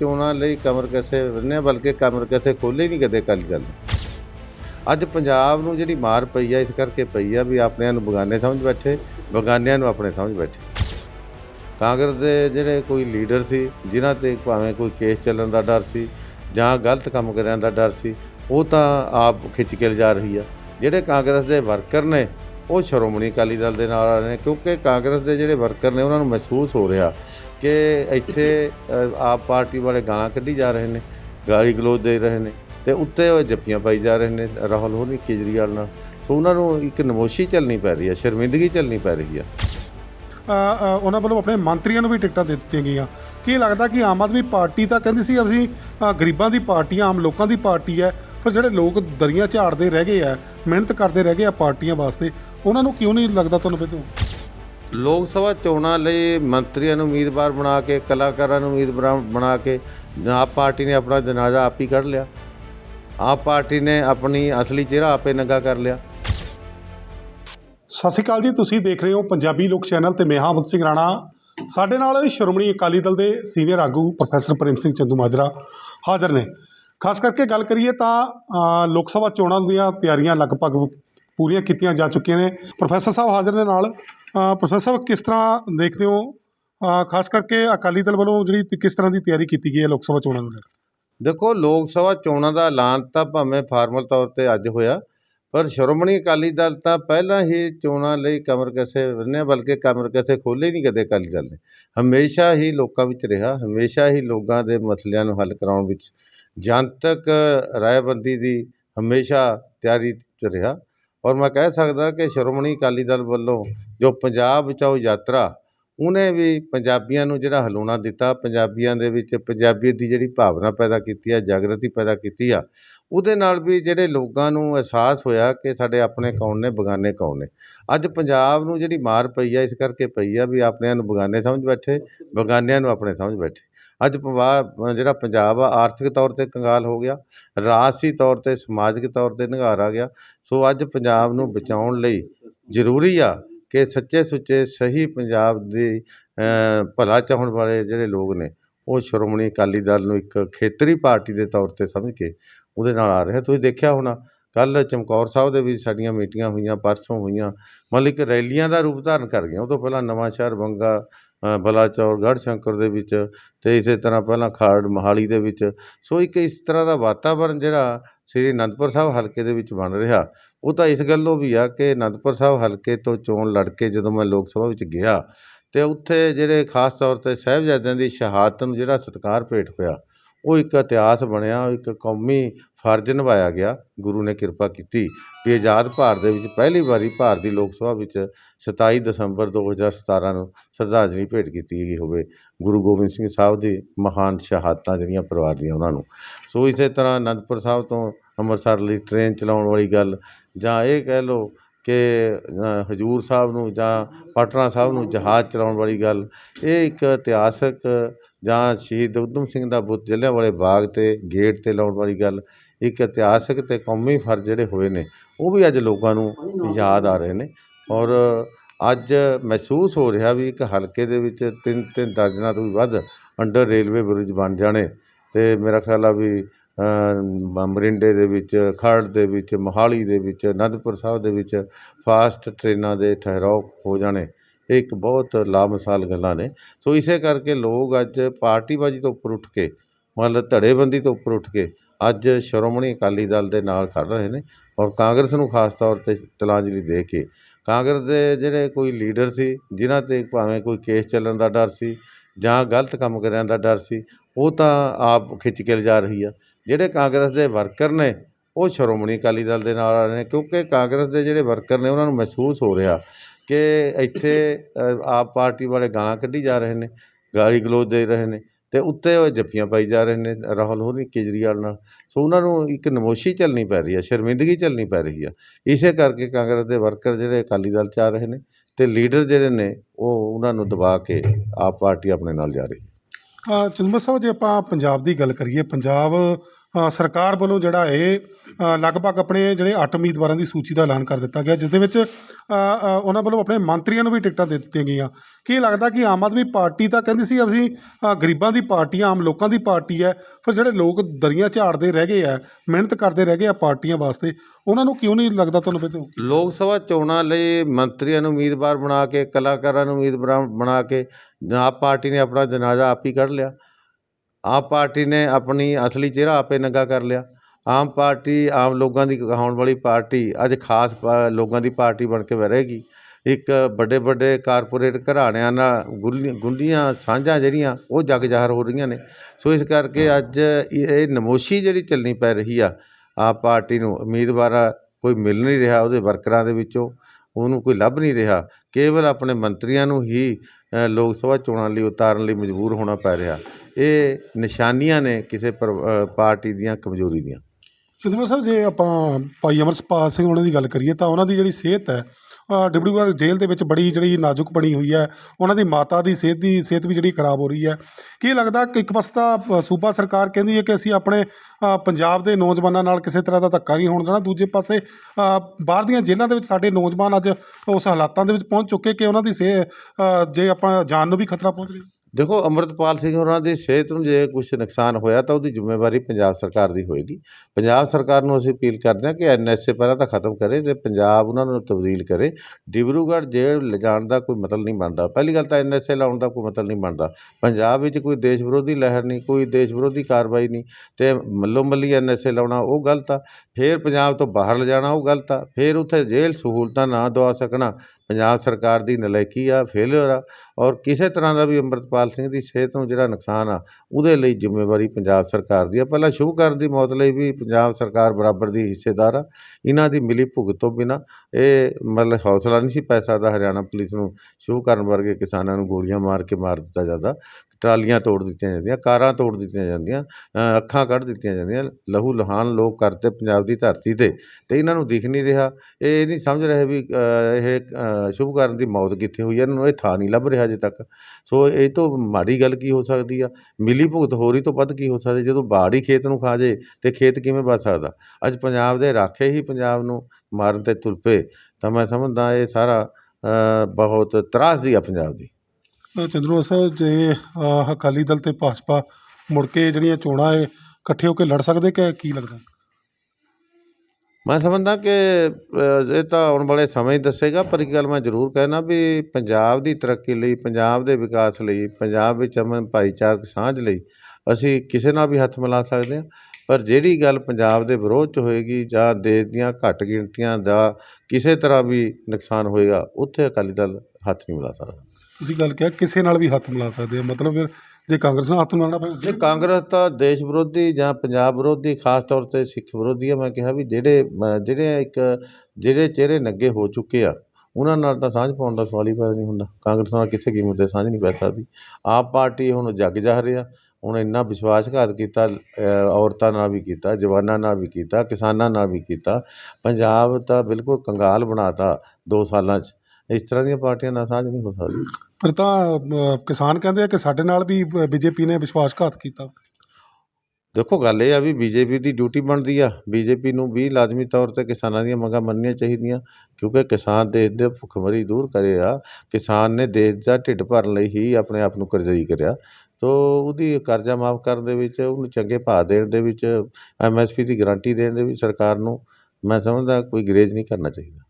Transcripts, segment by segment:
ਚੋਣਾਂ ਲਈ ਕਮਰ ਕਸੇ ਬੰਨਿਆ ਬਲਕਿ ਕਮਰ ਕਸੇ ਖੋਲੇ ਨਹੀਂ ਕਦੇ ਅਕਾਲੀ ਦਲ ਨੇ। ਅੱਜ ਪੰਜਾਬ ਨੂੰ ਜਿਹੜੀ ਮਾਰ ਪਈ ਆ, ਇਸ ਕਰਕੇ ਪਈ ਆ ਵੀ ਆਪਣਿਆਂ ਨੂੰ ਬਗਾਨੇ ਸਮਝ ਬੈਠੇ, ਬਗਾਨਿਆਂ ਨੂੰ ਆਪਣੇ ਸਮਝ ਬੈਠੇ। ਕਾਂਗਰਸ ਦੇ ਜਿਹੜੇ ਕੋਈ ਲੀਡਰ ਸੀ, ਜਿਨ੍ਹਾਂ ਤੇ ਭਾਵੇਂ ਕੋਈ ਕੇਸ ਚੱਲਣ ਦਾ ਡਰ ਸੀ, ਜਾਂ ਗਲਤ ਕੰਮ ਕਰਨ ਦਾ ਡਰ ਸੀ, ਉਹ ਤਾਂ ਆਪ ਖਿੱਚ ਕੇ ਲਿਜਾ ਰਹੀ ਆ। ਜਿਹੜੇ ਕਾਂਗਰਸ ਦੇ ਵਰਕਰ ਨੇ, ਉਹ ਸ਼੍ਰੋਮਣੀ ਅਕਾਲੀ ਦਲ ਦੇ ਨਾਲ ਆ ਰਹੇ ਨੇ, ਕਿਉਂਕਿ ਕਾਂਗਰਸ ਦੇ ਜਿਹੜੇ ਵਰਕਰ ਨੇ, ਉਹਨਾਂ ਨੂੰ ਮਹਿਸੂਸ ਹੋ ਰਿਹਾ ਕਿ ਇੱਥੇ ਆਪ ਪਾਰਟੀ ਵਾਲੇ ਗਾਲਾਂ ਕੱਢੀ ਜਾ ਰਹੇ ਨੇ, ਗਾਲੀ ਗਲੋਚ ਦੇ ਰਹੇ ਨੇ, ਤੇ ਉੱਤੇ ਉਹ ਜੱਫੀਆਂ ਪਾਈ ਜਾ ਰਹੇ ਨੇ, ਰਾਹੁਲ ਹੋਣੀ ਕੇਜਰੀਵਾਲ ਨਾਲ। ਸੋ ਉਹਨਾਂ ਨੂੰ ਇੱਕ ਨਮੋਸ਼ੀ ਚੱਲਣੀ ਪੈ ਰਹੀ ਹੈ ਸ਼ਰਮਿੰਦਗੀ ਚੱਲਣੀ ਪੈ ਰਹੀ ਹੈ ਉਹਨਾਂ ਵੱਲੋਂ ਆਪਣੇ ਮੰਤਰੀਆਂ ਨੂੰ ਵੀ ਟਿਕਟਾਂ ਦੇ ਦਿੱਤੀਆਂ ਗਈਆਂ। ਕੀ ਲੱਗਦਾ ਕਿ ਆਮ ਆਦਮੀ ਪਾਰਟੀ ਤਾਂ ਕਹਿੰਦੀ ਸੀ, ਅਸੀਂ ਗਰੀਬਾਂ ਦੀ ਪਾਰਟੀ ਆਮ ਲੋਕਾਂ ਦੀ ਪਾਰਟੀ ਹੈ ਪਰ ਜਿਹੜੇ ਲੋਕ ਦਰੀਆਂ ਝਾੜਦੇ ਰਹਿ ਗਏ ਆ, ਮਿਹਨਤ ਕਰਦੇ ਰਹਿ ਗਏ ਆ ਪਾਰਟੀਆਂ ਵਾਸਤੇ, ਉਹਨਾਂ ਨੂੰ ਕਿਉਂ ਨਹੀਂ ਲੱਗਦਾ ਤੁਹਾਨੂੰ ਫਿਰ ਲੋਕ ਸਭਾ ਚੋਣਾਂ ਲਈ ਮੰਤਰੀਆਂ ਨੂੰ ਉਮੀਦਵਾਰ ਬਣਾ ਕੇ, ਕਲਾਕਾਰਾਂ ਨੂੰ ਉਮੀਦਵਾਰ ਬਣਾ ਕੇ, ਆਪ ਪਾਰਟੀ ਨੇ ਆਪਣਾ ਜਨਾਜ਼ਾ ਆਪ ਹੀ ਕੱਢ ਲਿਆ। ਆਪ ਪਾਰਟੀ ਨੇ ਆਪਣੀ ਅਸਲੀ ਚਿਹਰਾ ਆਪੇ ਨੰਗਾ ਕਰ ਲਿਆ। ਸਤਿ ਸ਼੍ਰੀ ਅਕਾਲ ਜੀ, ਤੁਸੀਂ ਦੇਖ ਰਹੇ ਹੋ ਪੰਜਾਬੀ ਲੋਕ ਚੈਨਲ ਤੇ ਮੈਂ ਹਾਂ ਅਮਨ ਸਿੰਘ ਰਾਣਾ। ਸਾਡੇ ਨਾਲ ਸ਼੍ਰੋਮਣੀ ਅਕਾਲੀ ਦਲ ਦੇ ਸੀਨੀਅਰ ਆਗੂ ਪ੍ਰੋਫੈਸਰ ਪ੍ਰੇਮ ਸਿੰਘ ਚੰਦੂ ਮਾਜਰਾ ਹਾਜ਼ਰ ਨੇ। ਖਾਸ ਕਰਕੇ ਗੱਲ ਕਰੀਏ ਤਾਂ ਲੋਕ ਸਭਾ ਚੋਣਾਂ ਦੀਆਂ ਤਿਆਰੀਆਂ ਲਗਭਗ ਪੂਰੀਆਂ ਕੀਤੀਆਂ ਜਾ ਚੁੱਕੀਆਂ ਨੇ। ਪ੍ਰੋਫੈਸਰ ਸਾਹਿਬ ਹਾਜ਼ਰ ਨੇ ਨਾਲ। ਪ੍ਰੋਫੈਸਰ ਸਾਹਿਬ, ਕਿਸ ਤਰ੍ਹਾਂ ਦੇਖਦੇ ਹੋ? ਖਾਸ ਕਰਕੇ ਅਕਾਲੀ ਦਲ ਵੱਲੋਂ ਜਿਹੜੀ ਕਿਸ ਤਰ੍ਹਾਂ ਦੀ ਤਿਆਰੀ ਕੀਤੀ ਗਈ ਹੈ ਲੋਕ ਸਭਾ ਚੋਣਾਂ ਨੂੰ ਲੈ ਕੇ? ਦੇਖੋ, ਲੋਕ ਸਭਾ ਚੋਣਾਂ ਦਾ ਐਲਾਨ ਤਾਂ ਭਾਵੇਂ ਫਾਰਮਲ ਤੌਰ ਤੇ ਅੱਜ ਹੋਇਆ, ਪਰ ਸ਼੍ਰੋਮਣੀ ਅਕਾਲੀ ਦਲ ਤਾਂ ਪਹਿਲਾਂ ਹੀ ਚੋਣਾਂ ਲਈ ਕਮਰ ਕਸੇ ਬੰਨਿਆ, ਬਲਕਿ ਕਮਰ ਕਸੇ ਖੋਲੇ ਨਹੀਂ ਕਦੇ ਅਕਾਲੀ ਦਲ ਨੇ। ਹਮੇਸ਼ਾ ਹੀ ਲੋਕਾਂ ਵਿੱਚ ਰਿਹਾ, ਹਮੇਸ਼ਾ ਹੀ ਲੋਕਾਂ ਦੇ ਮਸਲਿਆਂ ਨੂੰ ਹੱਲ ਕਰਾਉਣ ਵਿੱਚ ਜਨਤਕ ਰਾਇਬੰਦੀ ਦੀ ਹਮੇਸ਼ਾ ਤਿਆਰੀ 'ਚ ਰਿਹਾ। ਔਰ ਮੈਂ ਕਹਿ ਸਕਦਾ ਕਿ ਸ਼੍ਰੋਮਣੀ ਅਕਾਲੀ ਦਲ ਵੱਲੋਂ ਜੋ ਪੰਜਾਬ ਬਚਾਓ ਯਾਤਰਾ, ਉਹਨੇ ਵੀ ਪੰਜਾਬੀਆਂ ਨੂੰ ਜਿਹੜਾ ਹਲੂਣਾ ਦਿੱਤਾ, ਪੰਜਾਬੀਆਂ ਦੇ ਵਿੱਚ ਪੰਜਾਬੀਅਤ ਦੀ ਜਿਹੜੀ ਭਾਵਨਾ ਪੈਦਾ ਕੀਤੀ ਆ, ਜਾਗਰਤੀ ਪੈਦਾ ਕੀਤੀ ਆ, ਉਹਦੇ ਨਾਲ ਵੀ ਜਿਹੜੇ ਲੋਕਾਂ ਨੂੰ ਅਹਿਸਾਸ ਹੋਇਆ ਕਿ ਸਾਡੇ ਆਪਣੇ ਕੌਣ ਨੇ, ਬਗਾਨੇ ਕੌਣ ਨੇ। ਅੱਜ ਪੰਜਾਬ ਨੂੰ ਜਿਹੜੀ ਮਾਰ ਪਈ ਆ, ਇਸ ਕਰਕੇ ਪਈ ਆ ਵੀ ਆਪਣਿਆਂ ਨੂੰ ਬਗਾਨੇ ਸਮਝ ਬੈਠੇ, ਬਗਾਨਿਆਂ ਨੂੰ ਆਪਣੇ ਸਮਝ ਬੈਠੇ। ਅੱਜ ਜਿਹੜਾ ਪੰਜਾਬ ਆ, ਆਰਥਿਕ ਤੌਰ ਤੇ ਕੰਗਾਲ ਹੋ ਗਿਆ, ਰਾਜਸੀ ਤੌਰ ਤੇ, ਸਮਾਜਿਕ ਤੌਰ ਤੇ ਨਿਘਾਰ ਆ ਗਿਆ। ਸੋ ਅੱਜ ਪੰਜਾਬ ਨੂੰ ਬਚਾਉਣ ਲਈ ਜ਼ਰੂਰੀ ਆ ਕਿ ਸੱਚੇ ਸੁੱਚੇ ਸਹੀ ਪੰਜਾਬ ਦੀ ਭਲਾ ਚਾਹਣ ਵਾਲੇ ਜਿਹੜੇ ਲੋਕ ਨੇ, ਉਹ ਸ਼੍ਰੋਮਣੀ ਅਕਾਲੀ ਦਲ ਨੂੰ ਇੱਕ ਖੇਤਰੀ ਪਾਰਟੀ ਦੇ ਤੌਰ ਤੇ ਸਮਝ ਕੇ ਉਹਦੇ ਨਾਲ ਆ ਰਿਹਾ ਤੁਸੀਂ ਦੇਖਿਆ ਹੋਣਾ ਕੱਲ ਚਮਕੌਰ ਸਾਹਿਬ ਦੇ ਵੀ ਸਾਡੀਆਂ ਮੀਟਿੰਗਾਂ ਹੋਈਆਂ, ਪਰਸੋਂ ਹੋਈਆਂ। ਮਤਲਬ ਇੱਕ ਰੈਲੀਆਂ ਦਾ ਰੂਪ ਧਾਰਨ ਕਰ ਗਈਆਂ ਉਹ ਤੋਂ ਪਹਿਲਾਂ ਨਵਾਂ ਸ਼ਹਿਰ ਬੰਗਾ ਬਲਾਚੌਰ ਗੜ ਸ਼ੰਕਰ ਦੇ ਵਿੱਚ ਤੇ ਇਸੇ ਤਰ੍ਹਾਂ ਪਹਿਲਾਂ ਖਾੜ ਮੋਹਾਲੀ ਦੇ ਵਿੱਚ। ਸੋ ਇੱਕ ਇਸ ਤਰ੍ਹਾਂ ਦਾ ਵਾਤਾਵਰਣ ਜਿਹੜਾ ਸ੍ਰੀ ਅਨੰਦਪੁਰ ਸਾਹਿਬ ਹਲਕੇ ਦੇ ਵਿੱਚ ਬਣ ਰਿਹਾ। ਉਹ ਤਾਂ ਇਸ ਗੱਲੋਂ ਵੀ ਆ ਕਿ ਅਨੰਦਪੁਰ ਸਾਹਿਬ ਹਲਕੇ ਤੋਂ ਚੋਣ ਲੜ ਕੇ ਜਦੋਂ ਮੈਂ ਲੋਕ ਸਭਾ ਵਿੱਚ ਗਿਆ ਤੇ ਉੱਥੇ ਜਿਹੜੇ ਖਾਸ ਤੌਰ ਤੇ ਸਾਹਿਬਜ਼ਾਦਿਆਂ ਦੀ ਸ਼ਹਾਦਤ ਨੂੰ ਜਿਹੜਾ ਸਤਿਕਾਰ ਭੇਟ ਹੋਇਆ, ਉਹ ਇੱਕ ਇਤਿਹਾਸ ਬਣਿਆ ਇੱਕ ਕੌਮੀ ਫਰਜ਼ ਨਿਭਾਇਆ ਗਿਆ, ਗੁਰੂ ਨੇ ਕਿਰਪਾ ਕੀਤੀ ਵੀ ਆਜ਼ਾਦ ਭਾਰਤ ਦੇ ਵਿੱਚ ਪਹਿਲੀ ਵਾਰੀ ਭਾਰਤ ਦੀ ਲੋਕ ਸਭਾ ਵਿੱਚ 27 ਦਸੰਬਰ 2017 ਨੂੰ ਸ਼ਰਧਾਂਜਲੀ ਭੇਟ ਕੀਤੀ ਗਈ ਹੋਵੇ। ਗੁਰੂ ਗੋਬਿੰਦ ਸਿੰਘ ਸਾਹਿਬ ਦੀ ਮਹਾਨ ਸ਼ਹਾਦਤਾਂ ਜਿਹੜੀਆਂ ਪਰਿਵਾਰ ਦੀਆਂ ਉਹਨਾਂ ਨੂੰ। ਸੋ ਇਸੇ ਤਰ੍ਹਾਂ ਅਨੰਦਪੁਰ ਸਾਹਿਬ ਤੋਂ ਅੰਮ੍ਰਿਤਸਰ ਲਈ ਟ੍ਰੇਨ ਚਲਾਉਣ ਵਾਲੀ ਗੱਲ ਜਾਂ ਇਹ ਕਹਿ ਲਓ ਕਿ ਹਜੂਰ ਸਾਹਿਬ ਨੂੰ ਜਾਂ ਪਟਨਾ ਸਾਹਿਬ ਨੂੰ ਜਹਾਜ਼ ਚਲਾਉਣ ਵਾਲੀ ਗੱਲ, ਇਹ ਇੱਕ ਇਤਿਹਾਸਕ ਜਾਂ ਸ਼ਹੀਦ ਊਧਮ ਸਿੰਘ ਦਾ ਬੁੱਤ ਜਲਿਆਂਵਾਲੇ ਬਾਗ ਤੇ ਗੇਟ ਤੇ ਲਾਉਣ ਵਾਲੀ ਗੱਲ, ਇੱਕ ਇਤਿਹਾਸਕ ਅਤੇ ਕੌਮੀ ਫਰਜ਼ ਜਿਹੜੇ ਹੋਏ ਨੇ, ਉਹ ਵੀ ਅੱਜ ਲੋਕਾਂ ਨੂੰ ਯਾਦ ਆ ਰਹੇ ਨੇ। ਔਰ ਅੱਜ ਮਹਿਸੂਸ ਹੋ ਰਿਹਾ ਵੀ ਇੱਕ ਹਲਕੇ ਦੇ ਵਿੱਚ ਤਿੰਨ ਤਿੰਨ ਦਰਜਨਾਂ ਤੋਂ ਵੀ ਵੱਧ ਅੰਡਰ ਰੇਲਵੇ ਬ੍ਰਿਜ ਬਣ ਜਾਣੇ। ਤੇ ਮੇਰਾ ਖਿਆਲ ਆ ਵੀ ਮਰਿੰਡੇ ਦੇ ਵਿੱਚ ਖਰੜ ਦੇ ਵਿੱਚ, ਮੋਹਾਲੀ ਦੇ ਵਿੱਚ, ਅਨੰਦਪੁਰ ਸਾਹਿਬ ਦੇ ਵਿੱਚ ਫਾਸਟ ਟ੍ਰੇਨਾਂ ਦੇ ਠਹਿਰਾਓ ਹੋ ਜਾਣੇ। ਇਹ ਇੱਕ ਬਹੁਤ ਲਾਮਿਸਾਲ ਗੱਲਾਂ ਨੇ। ਸੋ ਇਸੇ ਕਰਕੇ ਲੋਕ ਅੱਜ ਪਾਰਟੀਬਾਜ਼ੀ ਤੋਂ ਉੱਪਰ ਉੱਠ ਕੇ, ਮਤਲਬ ਧੜੇਬੰਦੀ ਤੋਂ ਉੱਪਰ ਉੱਠ ਕੇ ਅੱਜ ਸ਼੍ਰੋਮਣੀ ਅਕਾਲੀ ਦਲ ਦੇ ਨਾਲ ਖੜ ਰਹੇ ਨੇ ਔਰ ਕਾਂਗਰਸ ਨੂੰ ਖਾਸ ਤੌਰ ਤੇ ਤਲਾਂਜਲੀ ਦੇ ਕੇ। ਕਾਂਗਰਸ ਦੇ ਜਿਹੜੇ ਕੋਈ ਲੀਡਰ ਸੀ, ਜਿਨ੍ਹਾਂ ਤੇ ਭਾਵੇਂ ਕੋਈ ਕੇਸ ਚੱਲਣ ਦਾ ਡਰ ਸੀ ਜਾਂ ਗਲਤ ਕੰਮ ਕਰਨ ਦਾ ਡਰ ਸੀ, ਉਹ ਤਾਂ ਆਪ ਖਿੱਚ ਕੇ ਲਿਜਾ ਰਹੀ ਆ। ਜਿਹੜੇ ਕਾਂਗਰਸ ਦੇ ਵਰਕਰ ਨੇ, ਉਹ ਸ਼੍ਰੋਮਣੀ ਅਕਾਲੀ ਦਲ ਦੇ ਨਾਲ ਆ ਰਹੇ ਨੇ, ਕਿਉਂਕਿ ਕਾਂਗਰਸ ਦੇ ਜਿਹੜੇ ਵਰਕਰ ਨੇ, ਉਹਨਾਂ ਨੂੰ ਮਹਿਸੂਸ ਹੋ ਰਿਹਾ ਕਿ ਇੱਥੇ ਆਪ ਪਾਰਟੀ ਵਾਲੇ ਗਾਲਾਂ ਕੱਢੀ ਜਾ ਰਹੇ ਨੇ, ਗਾਲੀ ਗਲੋਚ ਦੇ ਰਹੇ ਨੇ ਤੇ ਉੱਤੇ ਉਹ ਜੱਫੀਆਂ ਪਾਈ ਜਾ ਰਹੇ ਨੇ, ਰਾਹੁਲ ਹੋਣੀ ਕੇਜਰੀਵਾਲ ਨਾਲ। ਸੋ ਉਹਨਾਂ ਨੂੰ ਇੱਕ ਨਮੋਸ਼ੀ ਚੱਲਣੀ ਪੈ ਰਹੀ ਹੈ ਸ਼ਰਮਿੰਦਗੀ ਚੱਲਣੀ ਪੈ ਰਹੀ ਹੈ ਇਸੇ ਕਰਕੇ ਕਾਂਗਰਸ ਦੇ ਵਰਕਰ ਜਿਹੜੇ ਅਕਾਲੀ ਦਲ 'ਚ ਆ ਰਹੇ ਨੇ ਤੇ ਲੀਡਰ ਜਿਹੜੇ ਨੇ, ਉਹ ਉਹਨਾਂ ਨੂੰ ਦਬਾ ਕੇ ਆਪ ਪਾਰਟੀ ਆਪਣੇ ਨਾਲ ਜਾ ਰਹੀ ਹੈ। ਚੰਦੂਮਾ ਸਾਹਿਬ ਜੇ ਆਪਾਂ ਪੰਜਾਬ ਦੀ ਗੱਲ ਕਰੀਏ ਪੰਜਾਬ ਸਰਕਾਰ ਵੱਲੋਂ ਜਿਹੜਾ ਇਹ ਲਗਭਗ ਆਪਣੇ ਜਿਹੜੇ 8 ਉਮੀਦਵਾਰਾਂ ਦੀ ਸੂਚੀ ਦਾ ਐਲਾਨ ਕਰ ਦਿੱਤਾ ਗਿਆ, ਜਿਸ ਦੇ ਵਿੱਚ ਉਹਨਾਂ ਵੱਲੋਂ ਆਪਣੇ ਮੰਤਰੀਆਂ ਨੂੰ ਵੀ ਟਿਕਟਾਂ ਦੇ ਦਿੱਤੀਆਂ ਗਈਆਂ। ਕੀ ਲੱਗਦਾ ਕਿ ਆਮ ਆਦਮੀ ਪਾਰਟੀ ਤਾਂ ਕਹਿੰਦੀ ਸੀ, ਅਸੀਂ ਗਰੀਬਾਂ ਦੀ ਪਾਰਟੀ ਆਮ ਲੋਕਾਂ ਦੀ ਪਾਰਟੀ ਹੈ ਫਿਰ ਜਿਹੜੇ ਲੋਕ ਦਰੀਆਂ ਝਾੜਦੇ ਰਹਿ ਗਏ ਆ, ਮਿਹਨਤ ਕਰਦੇ ਰਹਿ ਗਏ ਆ ਪਾਰਟੀਆਂ ਵਾਸਤੇ, ਉਹਨਾਂ ਨੂੰ ਕਿਉਂ ਨਹੀਂ ਲੱਗਦਾ ਤੁਹਾਨੂੰ ਵੀ ਲੋਕ ਸਭਾ ਚੋਣਾਂ ਲਈ ਮੰਤਰੀਆਂ ਨੂੰ ਉਮੀਦਵਾਰ ਬਣਾ ਕੇ, ਕਲਾਕਾਰਾਂ ਨੂੰ ਉਮੀਦਵਾਰ ਬਣਾ ਕੇ, ਆਪ ਪਾਰਟੀ ਨੇ ਆਪਣਾ ਜਨਾਜ਼ਾ ਆਪ ਹੀ ਕੱਢ ਲਿਆ। ਆਪ ਪਾਰਟੀ ਨੇ ਆਪਣੀ ਅਸਲੀ ਚਿਹਰਾ ਆਪੇ ਨੰਗਾ ਕਰ ਲਿਆ। ਆਮ ਪਾਰਟੀ, ਆਮ ਲੋਕਾਂ ਦੀ ਕਹਾਉਣ ਵਾਲੀ ਪਾਰਟੀ, ਅੱਜ ਖਾਸ ਲੋਕਾਂ ਦੀ ਪਾਰਟੀ ਬਣ ਕੇ ਰਹੇਗੀ। ਇੱਕ ਵੱਡੇ ਵੱਡੇ ਕਾਰਪੋਰੇਟ ਘਰਾਣਿਆਂ ਨਾਲ ਗੁੱਲੀ- ਗੁੰਡੀਆਂ ਸਾਂਝਾਂ ਜਿਹੜੀਆਂ, ਉਹ ਜਗ ਜ਼ਾਹਰ ਹੋ ਰਹੀਆਂ ਨੇ। ਸੋ ਇਸ ਕਰਕੇ ਅੱਜ ਇਹ ਇਹ ਨਮੋਸ਼ੀ ਜਿਹੜੀ ਚੱਲਣੀ ਪੈ ਰਹੀ ਆ, ਆਪ ਪਾਰਟੀ ਨੂੰ, ਉਮੀਦਵਾਰ ਕੋਈ ਮਿਲ ਨਹੀਂ ਰਿਹਾ ਉਹਦੇ ਵਰਕਰਾਂ ਦੇ ਵਿੱਚੋਂ, ਉਹਨੂੰ ਕੋਈ ਲੱਭ ਨਹੀਂ ਰਿਹਾ। ਕੇਵਲ ਆਪਣੇ ਮੰਤਰੀਆਂ ਨੂੰ ਹੀ ਲੋਕ ਸਭਾ ਚੋਣਾਂ ਲਈ ਉਤਾਰਨ ਲਈ ਮਜਬੂਰ ਹੋਣਾ ਪੈ ਰਿਹਾ। ਇਹ ਨਿਸ਼ਾਨੀਆਂ ਨੇ ਕਿਸੇ ਪਰ- ਪਾਰਟੀ ਦੀਆਂ, ਕਮਜ਼ੋਰੀ ਦੀਆਂ? ਚੰਦੂਮਾਜਰਾ ਸਾਹਿਬ, ਜੇ ਆਪਾਂ ਭਾਈ ਅਮਰਸਪਾਲ ਸਿੰਘ ਉਹਨਾਂ ਦੀ ਗੱਲ ਕਰੀਏ ਤਾਂ ਉਹਨਾਂ ਦੀ ਜਿਹੜੀ ਸਿਹਤ ਹੈ ਡਿਬੜੂਗੜ੍ਹ ਜੇਲ੍ਹ ਦੇ ਵਿੱਚ ਬੜੀ ਜਿਹੜੀ ਨਾਜ਼ੁਕ ਬਣੀ ਹੋਈ ਹੈ। ਉਹਨਾਂ ਦੀ ਮਾਤਾ ਦੀ ਸਿਹਤ ਦੀ, ਸਿਹਤ ਵੀ ਜਿਹੜੀ ਖਰਾਬ ਹੋ ਰਹੀ ਹੈ। ਕੀ ਲੱਗਦਾ ਕਿ ਇੱਕ ਪਾਸੇ ਤਾਂ ਸੂਬਾ ਸਰਕਾਰ ਕਹਿੰਦੀ ਹੈ ਕਿ ਅਸੀਂ ਆਪਣੇ ਪੰਜਾਬ ਦੇ ਨੌਜਵਾਨਾਂ ਨਾਲ ਕਿਸੇ ਤਰ੍ਹਾਂ ਦਾ ਧੱਕਾ ਨਹੀਂ ਹੋਣ ਦੇਣਾ। ਦੂਜੇ ਪਾਸੇ ਬਾਹਰ ਦੀਆਂ ਜੇਲ੍ਹਾਂ ਦੇ ਵਿੱਚ ਸਾਡੇ ਨੌਜਵਾਨ ਅੱਜ ਉਸ ਹਾਲਾਤਾਂ ਦੇ ਵਿੱਚ ਪਹੁੰਚ ਚੁੱਕੇ ਕਿ ਉਹਨਾਂ ਦੀ ਸਿਹਤ ਜੇ ਆਪਾਂ ਜਾਨ ਨੂੰ ਵੀ ਖਤਰਾ ਪਹੁੰਚ ਰਿਹਾ। ਦੇਖੋ ਅੰਮ੍ਰਿਤਪਾਲ ਸਿੰਘ ਹੋਰਾਂ ਦੀ ਸਿਹਤ ਨੂੰ ਜੇ ਕੁਝ ਨੁਕਸਾਨ ਹੋਇਆ ਤਾਂ ਉਹਦੀ ਜ਼ਿੰਮੇਵਾਰੀ ਪੰਜਾਬ ਸਰਕਾਰ ਦੀ ਹੋਏਗੀ। ਪੰਜਾਬ ਸਰਕਾਰ ਨੂੰ ਅਸੀਂ ਅਪੀਲ ਕਰਦੇ ਹਾਂ ਕਿ ਐਨਐਸਏ ਪਹਿਲਾਂ ਤਾਂ ਖਤਮ ਕਰੇ ਤੇ ਪੰਜਾਬ ਉਹਨਾਂ ਨੂੰ ਤਬਦੀਲ ਕਰੇ। ਡਿਬਰੂਗੜ੍ਹ ਜੇਲ੍ਹ ਲਿਜਾਣ ਦਾ ਕੋਈ ਮਤਲਬ ਨਹੀਂ ਬਣਦਾ। ਪਹਿਲੀ ਗੱਲ ਤਾਂ ਐਨਐਸਏ ਲਾਉਣ ਦਾ ਕੋਈ ਮਤਲਬ ਨਹੀਂ ਬਣਦਾ। ਪੰਜਾਬ ਵਿੱਚ ਕੋਈ ਦੇਸ਼ ਵਿਰੋਧੀ ਲਹਿਰ ਨਹੀਂ, ਕੋਈ ਦੇਸ਼ ਵਿਰੋਧੀ ਕਾਰਵਾਈ ਨਹੀਂ ਤੇ ਮੱਲੋ ਮੱਲੀ ਐਨਐਸਏ ਲਾਉਣਾ ਉਹ ਗਲਤ ਆ। ਫਿਰ ਪੰਜਾਬ ਤੋਂ ਬਾਹਰ ਲਿਜਾਣਾ ਉਹ ਗਲਤ ਆ। ਫਿਰ ਉੱਥੇ ਜੇਲ੍ਹ ਸਹੂਲਤਾਂ ਨਾ ਦਵਾ ਸਕਣਾ। ਪੰਜਾਬ ਸਰਕਾਰ ਦੀ ਨਲਾਇਕੀ ਆ ਫੇਲਿਅਰ ਆ ਔਰ ਕਿਸੇ ਤਰ੍ਹਾਂ ਦਾ ਵੀ ਅੰਮ੍ਰਿਤਪਾਲ ਸਿੰਘ ਦੀ ਸਿਹਤ ਨੂੰ ਜਿਹੜਾ ਨੁਕਸਾਨ ਆ, ਉਹਦੇ ਲਈ ਜ਼ਿੰਮੇਵਾਰੀ ਪੰਜਾਬ ਸਰਕਾਰ ਦੀ ਆ। ਪਹਿਲਾਂ ਸ਼ੁਭਕਰਨ ਦੀ ਮੌਤ ਲਈ ਵੀ ਪੰਜਾਬ ਸਰਕਾਰ ਬਰਾਬਰ ਦੀ ਹਿੱਸੇਦਾਰ ਆ। ਇਹਨਾਂ ਦੀ ਮਿਲੀ ਭੁਗਤ ਤੋਂ ਬਿਨਾ ਇਹ ਮਤਲਬ ਹੌਸਲਾ ਨਹੀਂ ਸੀ ਪੈ ਸਕਦਾ ਹਰਿਆਣਾ ਪੁਲਿਸ ਨੂੰ ਸ਼ੁਭਕਰਨ ਵਰਗੇ ਕਿਸਾਨਾਂ ਨੂੰ ਗੋਲੀਆਂ ਮਾਰ ਕੇ ਮਾਰ ਦਿੱਤਾ ਜਾਂਦਾ। ਟਰਾਲੀਆਂ ਤੋੜ ਦਿੱਤੀਆਂ ਜਾਂਦੀਆਂ, ਕਾਰਾਂ ਤੋੜ ਦਿੱਤੀਆਂ ਜਾਂਦੀਆਂ ਅੱਖਾਂ ਕੱਢ ਦਿੱਤੀਆਂ ਜਾਂਦੀਆਂ, ਲਹੂ ਲਹਾਨ ਲੋਕ ਕਰਤੇ ਪੰਜਾਬ ਦੀ ਧਰਤੀ ਤੇ। ਤੇ ਇਹਨਾਂ ਨੂੰ ਦਿਖ ਨਹੀਂ ਰਿਹਾ। ਇਹ ਨਹੀਂ ਸਮਝ ਰਹੇ ਵੀ ਇਹ ਸ਼ੁਭਕਰਨ ਦੀ ਮੌਤ ਕਿੱਥੇ ਹੋਈ ਹੈ? ਇਹਨਾਂ ਨੂੰ ਇਹ ਥਾਂ ਨਹੀਂ ਲੱਭ ਰਿਹਾ ਅਜੇ ਤੱਕ। ਸੋ ਇਹ ਤੋਂ ਮਾੜੀ ਗੱਲ ਕੀ ਹੋ ਸਕਦੀ ਆ? ਮਿਲੀ ਭੁਗਤ ਹੋਰੀ ਤੋਂ ਵੱਧ ਕੀ ਹੋ ਸਕਦੀ? ਜਦੋਂ ਬਾੜੀ ਖੇਤ ਨੂੰ ਖਾ ਜੇ, ਤੇ ਖੇਤ ਕਿਵੇਂ ਬਚ ਸਕਦਾ? ਅੱਜ ਪੰਜਾਬ ਦੇ ਰਾਖੇ ਹੀ ਪੰਜਾਬ ਨੂੰ ਮਾਰਨ ਤੇ ਤੁਰ ਪਏ। ਤਾਂ ਮੈਂ ਸਮਝਦਾ ਇਹ ਸਾਰਾ ਬਹੁਤ ਤਰਾਸਦੀ ਆ ਪੰਜਾਬ ਦੀ। ਚੰਦਰੂ ਸਾਹਿਬ ਜੇ ਅ, ਅਕਾਲੀ ਦਲ ਤੇ ਭਾਜਪਾ ਮੁੜ ਕੇ ਜਿਹੜੀਆਂ ਚੋਣਾਂ ਏ ਇਕੱਠੇ ਹੋ ਕੇ ਲੜ ਸਕਦੇ ਕਿ ਕੀ ਲੱਗਦਾ? ਮੈਂ ਸਮਝਦਾ ਕਿ ਅ, ਇਹ ਤਾਂ ਆਉਣ ਵਾਲੇ ਸਮੇਂ ਹੀ ਦੱਸੇਗਾ ਪਰ ਇੱਕ ਗੱਲ ਮੈਂ ਜ਼ਰੂਰ ਕਹਿਣਾ ਵੀ ਪੰਜਾਬ ਦੀ ਤਰੱਕੀ ਲਈ ਪੰਜਾਬ ਦੇ ਵਿਕਾਸ ਲਈ ਪੰਜਾਬ ਵਿੱਚ ਅਮਨ ਭਾਈਚਾਰਕ ਸਾਂਝ ਲਈ ਅਸੀਂ ਕਿਸੇ ਨਾਲ ਵੀ ਹੱਥ ਮਿਲਾ ਸਕਦੇ ਹਾਂ। ਪਰ ਜਿਹੜੀ ਗੱਲ ਪੰਜਾਬ ਦੇ ਵਿਰੋਧ 'ਚ ਹੋਏਗੀ ਜਾਂ ਦੇਸ਼ ਦੀਆਂ ਘੱਟ ਗਿਣਤੀਆਂ ਦਾ ਕਿਸੇ ਤਰ੍ਹਾਂ ਵੀ ਨੁਕਸਾਨ ਹੋਏਗਾ ਉੱਥੇ ਅਕਾਲੀ ਦਲ ਹੱਥ ਨਹੀਂ ਮਿਲਾ ਸਕਦਾ। ਤੁਸੀਂ ਗੱਲ ਕਿਹਾ ਕਿਸੇ ਨਾਲ ਵੀ ਹੱਥ ਮਿਲਾ ਸਕਦੇ ਆ। ਮਤਲਬ ਫਿਰ ਜੇ ਕਾਂਗਰਸ ਨਾਲ ਹੱਥ ਮਿਲਾਉਣਾ ਜੇ ਕਾਂਗਰਸ ਤਾਂ ਦੇਸ਼ ਵਿਰੋਧੀ ਜਾਂ ਪੰਜਾਬ ਵਿਰੋਧੀ ਖਾਸ ਤੌਰ ਤੇ ਸਿੱਖ ਵਿਰੋਧੀ ਆ ਮੈਂ ਕਿਹਾ ਵੀ ਜਿਹੜੇ ਮ- ਜਿਹੜੇ ਇੱਕ ਜਿਹੜੇ ਚਿਹਰੇ ਨੱਗੇ ਹੋ ਚੁੱਕੇ ਆ ਉਹਨਾਂ ਨਾਲ ਤਾਂ ਸਾਂਝ ਪਾਉਣ ਦਾ ਸਵਾਲ ਹੀ ਪੈਦਾ ਨਹੀਂ ਹੁੰਦਾ। ਕਾਂਗਰਸ ਨਾਲ ਕਿਸੇ ਕੀਮਤ ਤੇ ਸਾਂਝ ਨਹੀਂ ਪੈ ਸਕਦੀ। ਆਪ ਪਾਰਟੀ ਹੁਣ ਜੱਗ ਜਾ ਰਿਹਾ ਹੁਣ ਇੰਨਾ ਵਿਸ਼ਵਾਸਘਾਤ ਕੀਤਾ ਅ, ਔਰਤਾਂ ਨਾਲ ਵੀ ਕੀਤਾ ਜਵਾਨਾਂ ਨਾਲ ਵੀ ਕੀਤਾ ਕਿਸਾਨਾਂ ਨਾਲ ਵੀ ਕੀਤਾ। ਪੰਜਾਬ ਤਾਂ ਬਿਲਕੁਲ ਕੰਗਾਲ ਬਣਾਤਾ 2 ਸਾਲਾਂ 'ਚ। ਇਸ ਤਰ੍ਹਾਂ ਦੀਆਂ ਪਾਰਟੀਆਂ ਨਾਲ ਸਾਂਝ ਨਹੀਂ ਹੋ ਸਕਦੀ। ਫਿਰ ਤਾਂ ਕਿਸਾਨ ਕਹਿੰਦੇ ਆ ਕਿ ਸਾਡੇ ਨਾਲ ਵੀ ਬੀਜੇਪੀ ਨੇ ਵਿਸ਼ਵਾਸਘਾਤ ਕੀਤਾ। ਦੇਖੋ ਗੱਲ ਇਹ ਆ ਵੀ ਬੀਜੇਪੀ ਦੀ ਡਿਊਟੀ ਬਣਦੀ ਆ। ਬੀਜੇਪੀ ਨੂੰ ਵੀ ਲਾਜ਼ਮੀ ਤੌਰ ਤੇ ਕਿਸਾਨਾਂ ਦੀਆਂ ਮੰਗਾਂ ਮੰਨਣੀਆਂ ਚਾਹੀਦੀਆਂ ਕਿਉਂਕਿ ਕਿਸਾਨ ਦੇਸ਼ ਦੇ ਭੁੱਖਮਰੀ ਦੂਰ ਕਰੇ ਆ। ਕਿਸਾਨ ਨੇ ਦੇਸ਼ ਦਾ ਢਿੱਡ ਭਰਨ ਲਈ ਹੀ ਆਪਣੇ ਆਪ ਨੂੰ ਕਰਜ਼ਈ ਕਰਿਆ। ਤੋ ਉਹਦੀ ਕਰਜ਼ਾ ਮਾਫ ਕਰਨ ਦੇ ਵਿੱਚ ਉਹਨੂੰ ਚੰਗੇ ਭਾਅ ਦੇਣ ਦੇ ਵਿੱਚ ਐਮਐਸਪੀ ਦੀ ਗਾਰੰਟੀ ਦੇਣ ਦੇ ਵਿੱਚ ਸਰਕਾਰ ਨੂੰ ਮੈਂ ਸਮਝਦਾ ਕੋਈ ਗਰੇਜ ਨਹੀਂ ਕਰਨਾ ਚਾਹੀਦਾ।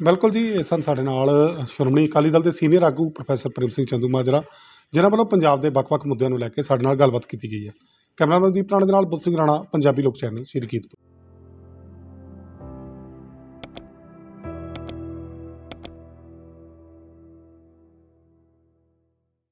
ਬਿਲਕੁਲ ਜੀ, ਇਹ ਸਨ ਸਾਡੇ ਨਾਲ ਸ਼੍ਰੋਮਣੀ ਅਕਾਲੀ ਦਲ ਦੇ ਸੀਨੀਅਰ ਆਗੂ ਪ੍ਰੋਫੈਸਰ ਪ੍ਰੇਮ ਸਿੰਘ ਚੰਦੂ ਮਾਜਰਾ, ਜਿਨ੍ਹਾਂ ਵੱਲੋਂ ਪੰਜਾਬ ਦੇ ਵੱਖ-ਵੱਖ ਮੁੱਦਿਆਂ ਨੂੰ ਲੈ ਕੇ ਸਾਡੇ ਨਾਲ ਗੱਲਬਾਤ ਕੀਤੀ ਗਈ ਹੈ। ਕੈਮਰਾਮੈਨ ਦੀਪ ਰਾਣਾ ਦੇ ਨਾਲ ਬੁੱਧ ਸਿੰਘ ਰਾਣਾ, ਪੰਜਾਬੀ ਲੋਕ ਚੈਨਲ, ਸ਼੍ਰੀ ਕੀਰਤਪੁਰ